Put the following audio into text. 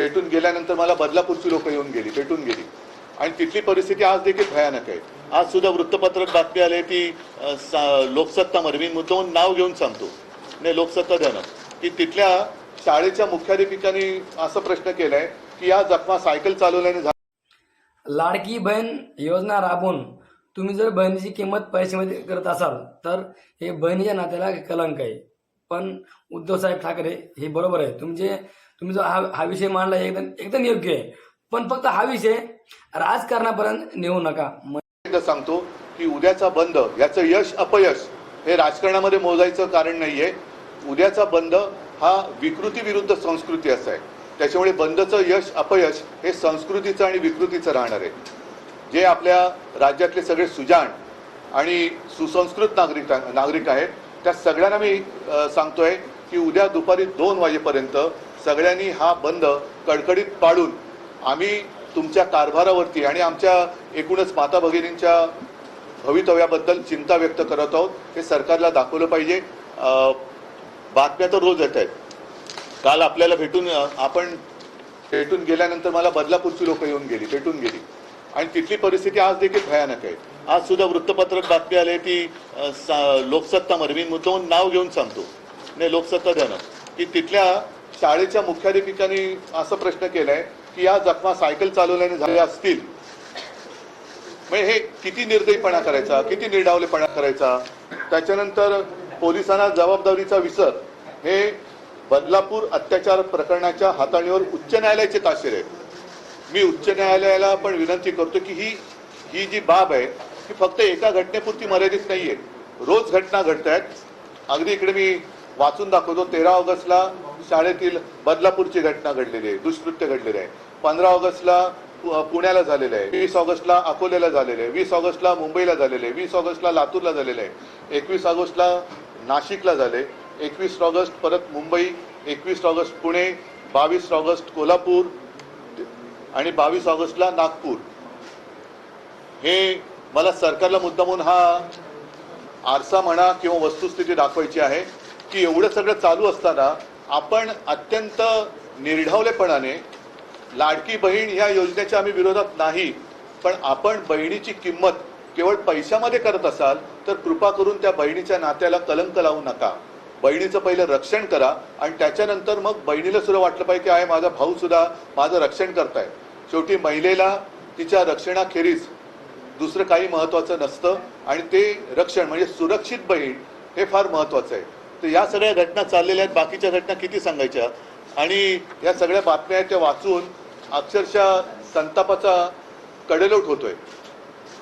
पेटून गेल्यानंतर मला बदलापूरची लोक येऊन गेली पेटून गेली. आणि तिथली परिस्थिती आज देखील भयानक आहे. आज सुद्धा वृत्तपत्रात बातमी आली ती लोकसत्तामध्ये मी मुद्दामून नाव घेऊन सांगतो. नाही लोकसत्ता द्यानं की तिथल्या शाळेच्या मुख्याध्यापिकांनी असा प्रश्न केलाय की या जखमा सायकल चालवल्याने झाल्या. लाडकी बहीण योजना राबवून तुम्ही जर बहिणीची किंमत पैशामध्ये करत असाल तर हे बहिणीच्या नात्याला कलंक आहे. पण उद्धवसाहेब ठाकरे हे बरोबर आहे. तुमचे तुम्ही जो हा हा विषय मांडला एकदम एकदम योग्य आहे. पण फक्त हा विषय राजकारणापर्यंत नेऊ नका. एकदा सांगतो की उद्याचा बंद याचं यश अपयश हे राजकारणामध्ये मोजायचं कारण नाहीये. उद्याचा बंद हा विकृती विरुद्ध संस्कृती असं आहे त्याच्यामुळे बंदचं यश अपयश हे संस्कृतीचं आणि विकृतीचं राहणार आहे. जे आपल्या राज्यातले सगळे सुजाण आणि सुसंस्कृत नागरिक नागरिक आहेत त्या सगळ्यांना मी सांगतोय की उद्या दुपारी दोन वाजेपर्यंत सगळ्यांनी हा बंद कडकडीत पाळून आम्ही तुमच्या कारभारावरती आणि आमच्या एकूणच माता भगिनींच्या भवितव्याबद्दल चिंता व्यक्त करत आहोत. हे सरकारला दाखवलं पाहिजे. बातम्या तर रोज येत आहेत. काल आपल्याला भेटून आपण भेटून गेल्यानंतर मला बदलापूरची लोक येऊन गेली भेटून गेली. आणि तिथली परिस्थिती आज देखील भयानक आहे. आज सुद्धा वृत्तपत्रात बातमी आली ती लोकसत्ता सा- लोकसत्तामध्ये मी नाव घेऊन सांगतो. नाही लोकसत्ता द्यानं की तिथल्या शाळेच्या मुख्याध्यापिकांनी असा प्रश्न केलाय की या जखमा सायकल चालवल्याने झाल्या असतील. म्हणजे हे किती निर्दयीपणा करायचा? किती निर्डावलेपणा करायचा? त्याच्यानंतर पोलिसांना जबाबदारीचा विसर हे बदलापूर अत्याचार प्रकरणाच्या हाताळणीवर उच्च न्यायालयाचे ताशेर आहेत. मी उच्च न्यायालयाला पण विनंती करतो की ही ही जी बाब आहे ती फक्त एका घटनेपुरती मर्यादित नाहीये. रोज घटना घडत आहेत अगदी इकडे मी वाचून दाखवतो. तेरा ऑगस्टला शाळेतील बदलापूरची घटना घडलेली आहे दुष्कृत्य घडलेले आहे. पंधरा ऑगस्टला पु- पुण्याला झालेलं आहे. वीस ऑगस्टला अकोल्याला झालेलं आहे. वीस ऑगस्टला मुंबईला झालेलं आहे. वीस ऑगस्टला लातूरला झालेलं आहे. एकवीस ऑगस्टला नाशिकला झाले. एकवीस ऑगस्ट परत मुंबई. एकवीस ऑगस्ट पुणे. बावीस ऑगस्ट कोल्हापूर. आणि बावीस ऑगस्टला नागपूर. हे मला सरकारला मुद्दामून हा आरसा म्हणा किंवा वस्तुस्थिती दाखवायची आहे. की एवढं सगळं चालू असताना आपण अत्यंत निर्ढावलेपणाने लाडकी बहीण ह्या योजनेच्या आम्ही विरोधात नाही पण आपण बहिणीची किंमत केवळ पैशामध्ये करत असाल तर कृपा करून त्या बहिणीच्या नात्याला कलंक लावू नका. बहिणीचं पहिलं रक्षण करा आणि त्याच्यानंतर मग बहिणीला सुद्धा वाटलं पाहिजे की आहे माझा भाऊ सुद्धा माझं रक्षण करताय. शेवटी महिलेला तिच्या रक्षणाखेरीज दुसरं काही महत्वाचं नसतं आणि ते रक्षण म्हणजे सुरक्षित बहीण हे फार महत्वाचं आहे. तर या सगळ्या घटना चाललेल्या आहेत. बाकीच्या घटना किती सांगायच्या? आणि या सगळ्या बातम्या आहेत त्या वाचून अक्षरशः संतापाचा कडेलोट होतोय.